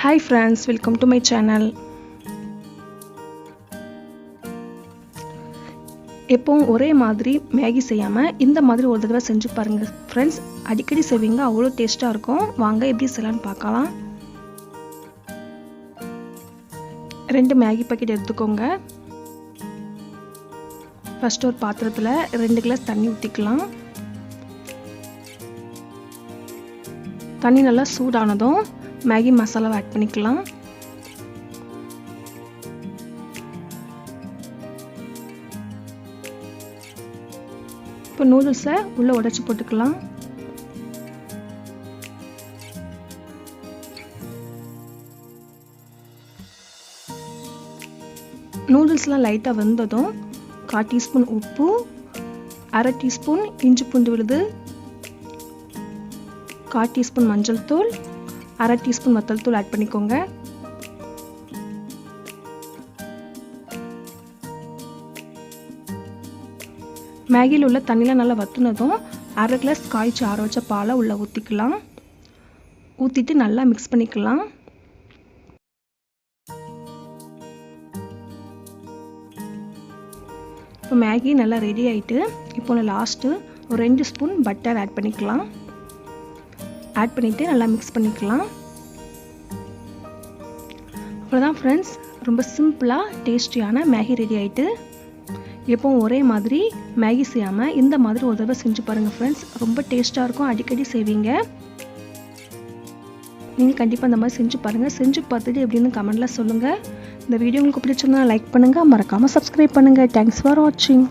Hi friends welcome to my channel எப்பவும் ஒரே மாதிரி மேகி செய்யாமல் இந்த மாதிரி ஒரு தடவை செஞ்சு பாருங்கள் ஃப்ரெண்ட்ஸ் அடிக்கடி செய்வீங்க அவ்வளோ டேஸ்ட்டாக இருக்கும். வாங்க எப்படி செய்யலான்னு பார்க்கலாம். ரெண்டு மேகி பாக்கெட் எடுத்துக்கோங்க. ஃபஸ்ட்டு ஒரு பாத்திரத்தில் ரெண்டு கிளாஸ் தண்ணி ஊற்றிக்கலாம் தண்ணி நல்லா சூடானதும் மேகி மசாலாவை ஆட் பண்ணிக்கலாம். இப்போ நூடுல்ஸை உள்ளே உடச்சி போட்டுக்கலாம். நூடுல்ஸ்லாம் லைட்டாக வெந்ததும் கால் டீஸ்பூன் உப்பு அரை டீஸ்பூன் இஞ்சி பூண்டு விழுது கால் டீஸ்பூன் மஞ்சள் தூள் அரை டீஸ்பூன் வத்தல் தூள் ஆட் பண்ணிக்கோங்க. மேகியில் உள்ள தண்ணியில் நல்லா வத்துனதும் அரை கிளாஸ் காய்ச்சி ஆற வச்ச பாலை உள்ளே ஊற்றிக்கலாம் ஊற்றிட்டு நல்லா மிக்ஸ் பண்ணிக்கலாம். இப்போ மேகி நல்லா ரெடி ஆகிட்டு இப்போ லாஸ்ட்டு ஒரு ரெண்டு ஸ்பூன் பட்டர் ஆட் பண்ணிக்கலாம். ஆட் பண்ணிவிட்டு நல்லா மிக்ஸ் பண்ணிக்கலாம். அவ்வளோதான் ஃப்ரெண்ட்ஸ் ரொம்ப சிம்பிளாக டேஸ்டியான மேகி ரெடி ஆகிட்டு எப்பவும் ஒரே மாதிரி மேகி செய்யாமல் இந்த மாதிரி ஒரு தடவை செஞ்சு பாருங்கள் ஃப்ரெண்ட்ஸ் ரொம்ப டேஸ்ட்டாக இருக்கும் அடிக்கடி செய்வீங்க. நீங்கள் கண்டிப்பாக இந்த மாதிரி செஞ்சு பாருங்கள் செஞ்சு பார்த்துட்டு எப்படின்னு கமெண்டில் சொல்லுங்கள் இந்த வீடியோ உங்களுக்கு பிடிச்சிருந்தா லைக் பண்ணுங்கள் மறக்காமல் சப்ஸ்கிரைப் பண்ணுங்கள் தேங்க்ஸ் ஃபார் வாட்சிங்